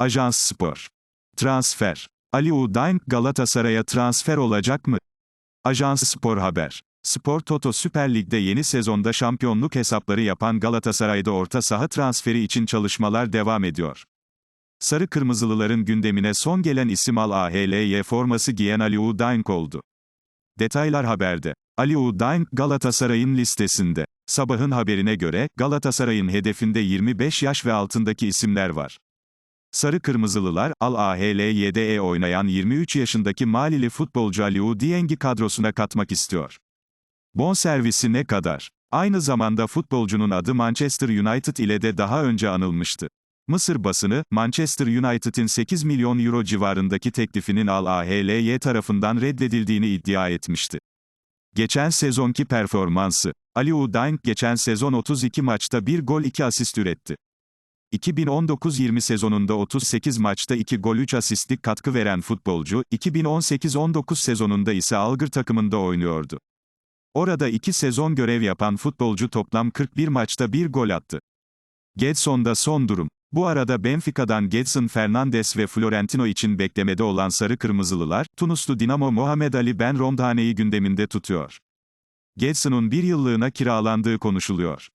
Ajans Spor. Transfer. Ali Udayn, Galatasaray'a transfer olacak mı? Ajans Spor Haber. Spor Toto Süper Lig'de yeni sezonda şampiyonluk hesapları yapan Galatasaray'da orta saha transferi için çalışmalar devam ediyor. Sarı Kırmızılıların gündemine son gelen isim Al AHLY forması giyen Ali Udayn oldu. Detaylar haberde. Ali Udayn, Galatasaray'ın listesinde. Sabahın haberine göre, Galatasaray'ın hedefinde 25 yaş ve altındaki isimler var. Sarı Kırmızılılar, Al AHLY'de oynayan 23 yaşındaki Malili futbolcu Ali Dieng'i kadrosuna katmak istiyor. Bonservisi ne kadar? Aynı zamanda futbolcunun adı Manchester United ile de daha önce anılmıştı. Mısır basını, Manchester United'in 8 milyon euro civarındaki teklifinin Al AHLY tarafından reddedildiğini iddia etmişti. Geçen sezonki performansı. Ali Udayn, geçen sezon 32 maçta 1 gol 2 asist üretti. 2019-20 sezonunda 38 maçta 2 gol 3 asistlik katkı veren futbolcu, 2018-19 sezonunda ise Algır takımında oynuyordu. Orada 2 sezon görev yapan futbolcu toplam 41 maçta 1 gol attı. Gedson'da son durum. Bu arada Benfica'dan Gedson Fernandes ve Florentino için beklemede olan Sarı Kırmızılılar, Tunuslu Dinamo Muhammed Ali Ben Romdane'yi gündeminde tutuyor. Gedson'un bir yıllığına kiralandığı konuşuluyor.